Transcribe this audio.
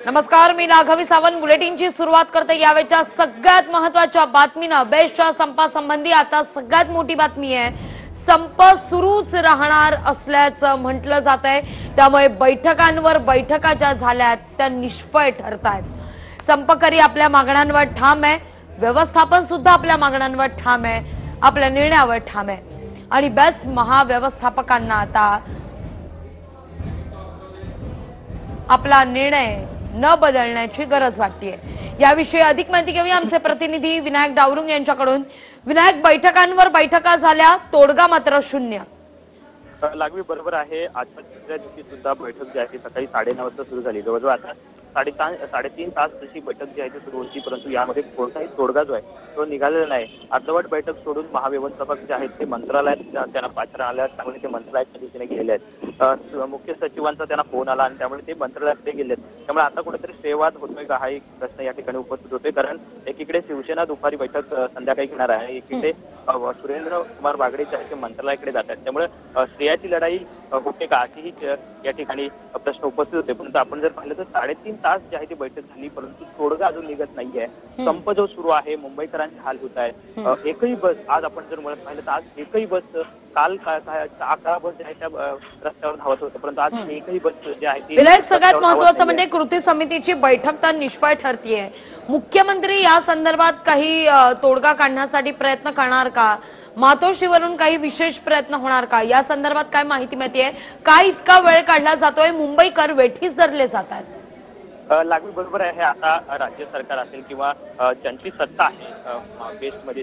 नमस्कार मी राघवी सावंत. बुलेटिनची सुरुवात करते यावेळच्या सगळ्यात महत्त्वाच्या बातमीनं. बेस्टच्या संपासंबंधी आता सगळ्यात मोठी बातमी आहे. संप सुरूच राहणार असल्याचं म्हटलं जात आहे त्यामुळे बैठकांवर बैठका ज्या झाल्यात त्या निष्फळ ठरत आहेत संपकरी आपल्या मागण्यांवर ठाम आहे. व्यवस्थापन सुद्धा आपल्या मागण्यांवर ठाम आहे. आपल्या निर्णयावर ठाम आहे. आणि बेस्ट महाव्यवस्थापकांना आता आपला निर्णय न बदलण्याची गरज वाटते याविषयी अधिक माहिती घेऊया आमचे प्रतिनिधी विनायक डावरुंग यांच्याकडून. विनायक बैठकांवर बैठका झाल्या तोडगा मात्र शून्य. लागवी बरोबर आहे. आजच्या दुसऱ्या दिवशी सुद्धा बैठक जी आहे सकाळी साडेनऊ वाजता सुरू झाली. जवळजवळ आता साडेतान साडेतीन तास तशी बैठक जी आहे ती सुरू होती. परंतु यामध्ये कोणताही तोडगा जो आहे तो निघालेला नाही. अर्धवट बैठक सोडून महाव्यवस्थापक जे आहेत ते मंत्रालयात त्यांना पात्र आल्या त्यामुळे ते मंत्रालयाच्या दिशेने गेलेले आहेत. मुख्य सचिवांचा त्यांना फोन आला आणि त्यामुळे ते मंत्रालयात ते गेले त्यामुळे आता कुठेतरी सेवाद होतोय का हा एक प्रश्न या ठिकाणी उपस्थित होतोय. कारण एकीकडे शिवसेना दुपारी बैठक संध्याकाळी घेणार आहे. एकीकडे सुरेंद्र कुमार बागडे जे मंत्रालयाकडे जात आहेत. त्यामुळे स्त्रियाची लढाई होते का अशीही या ठिकाणी प्रश्न उपस्थित होते. परंतु आपण जर पाहिलं तर साडेतीन तास जी आहे ती बैठक झाली. परंतु तोडगा अजून निघत नाहीये. संप जो सुरू आहे मुंबईकरांचे हाल होत आहेत. एकही बस आज आपण जर म्हणत पाहिलं तर आज एकही बस काल अकरा बस जे आहे त्या रस्त्यावर धावत होत्या परंतु आज एकही बस जी आहे ती विनायक सगळ्यात महत्वाचं. म्हणजे कृती समितीची बैठक तर निष्फळ ठरतीये. मुख्यमंत्री या संदर्भात काही तोडगा काढण्यासाठी प्रयत्न करणार का? मातोश्रीवरून काही विशेष प्रयत्न होणार का? या संदर्भात काय माहिती मिळतीये? काय इतका वेळ काढला जातोय? मुंबईकर वेठीच धरले जात आहेत. लागू बरोबर आहे. आता राज्य सरकार असेल किंवा ज्यांची सत्ता आहे बेस्टमध्ये